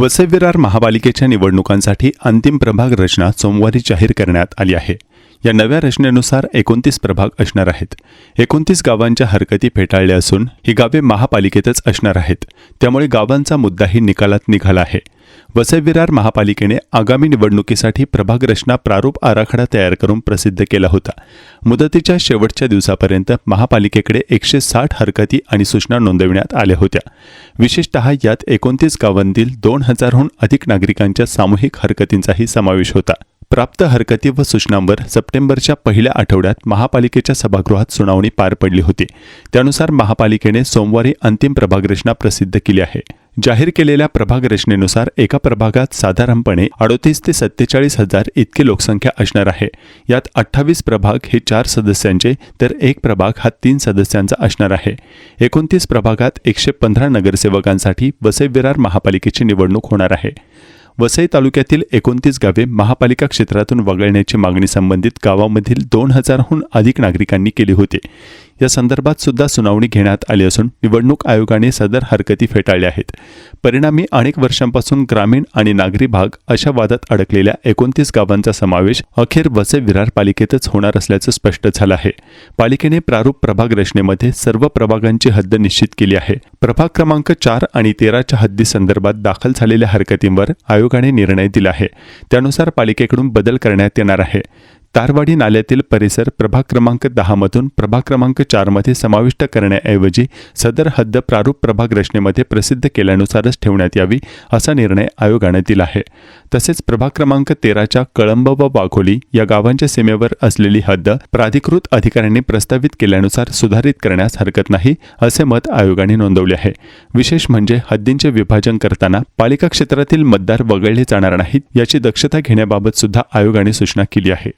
वसविरार महापालिकेच्या निवडणुकांसाठी अंतिम प्रभाग रचना सोमवारी जाहीर करण्यात आली आहे. या नव्या रचनेनुसार एकोणतीस प्रभाग असणार आहेत. एकोणतीस गावांच्या हरकती फेटाळल्या असून ही गावे महापालिकेतच असणार आहेत. त्यामुळे गावांचा मुद्दाही निकालात निघाला आहे. वसविरार महापालिकेने आगामी निवडणुकीसाठी प्रभाग रचना प्रारूप आराखडा तयार करून प्रसिद्ध केला होता. मुदतीच्या शेवटच्या दिवसापर्यंत महापालिकेकडे एकशे साठ हरकती आणि सूचना नोंदविण्यात आल्या होत्या. विशेषतः यात एकोणतीस गावांतील दोन हजारहून अधिक नागरिकांच्या सामूहिक हरकतींचाही समावेश होता. प्राप्त हरकती व सूचनांवर सप्टेंबरच्या पहिल्या आठवड्यात महापालिकेच्या सभागृहात सुनावणी पार पडली होती. त्यानुसार महापालिकेने सोमवारी अंतिम प्रभागरचना प्रसिद्ध केली आहे. जाहीर केलेल्या प्रभाग रचनेनुसार एका प्रभागात साधारणपणे अडोतीस ते सत्तेचाळीस हजार इतकी लोकसंख्या असणार आहे. यात अठ्ठावीस प्रभाग हे चार सदस्यांचे तर एक प्रभाग हा तीन सदस्यांचा असणार आहे. एकोणतीस प्रभागात एकशे पंधरा नगरसेवकांसाठी वसई विरार महापालिकेची निवडणूक होणार आहे. वसई तालुक्यातील एकोणतीस गावे महापालिका क्षेत्रातून वगळण्याची मागणी संबंधित गावामधील दोन हजारहून अधिक नागरिकांनी केली होती. या संदर्भात सुद्धा सुनावणी घेण्यात आली असून निवडणूक आयोगाने सदर हरकती फेटाळल्या आहेत. परिणामी अनेक वर्षांपासून ग्रामीण आणि नागरी भाग अशा वादात अडकलेल्या एकोणतीस गावांचा समावेश अखेर वसे विरार पालिकेतच होणार असल्याचं स्पष्ट झालं आहे. पालिकेने प्रारूप प्रभाग रचनेमध्ये सर्व प्रभागांची हद्द निश्चित केली आहे. प्रभाग क्रमांक चार आणि तेराच्या हद्दीसंदर्भात दाखल झालेल्या हरकतींवर आयोगाने निर्णय दिला आहे. त्यानुसार पालिकेकडून बदल करण्यात येणार आहे. तारवाडी नाल्यातील परिसर प्रभाग क्रमांक दहामधून प्रभाग क्रमांक चारमध्ये समाविष्ट करण्याऐवजी सदर हद्द प्रारूप प्रभाग रचनेमध्ये प्रसिद्ध केल्यानुसारच ठेवण्यात यावी असा निर्णय आयोगाने दिला आहे. तसेच प्रभाग क्रमांक तेराच्या कळंब व वाघोली या गावांच्या सीमेवर असलेली हद्द प्राधिकृत अधिकाऱ्यांनी प्रस्तावित केल्यानुसार सुधारित करण्यास हरकत नाही असे मत आयोगाने नोंदवले आहे. विशेष म्हणजे हद्दींचे विभाजन करताना पालिका क्षेत्रातील मतदार वगळले जाणार नाहीत याची दक्षता घेण्याबाबत सुद्धा आयोगाने सूचना केली आहे.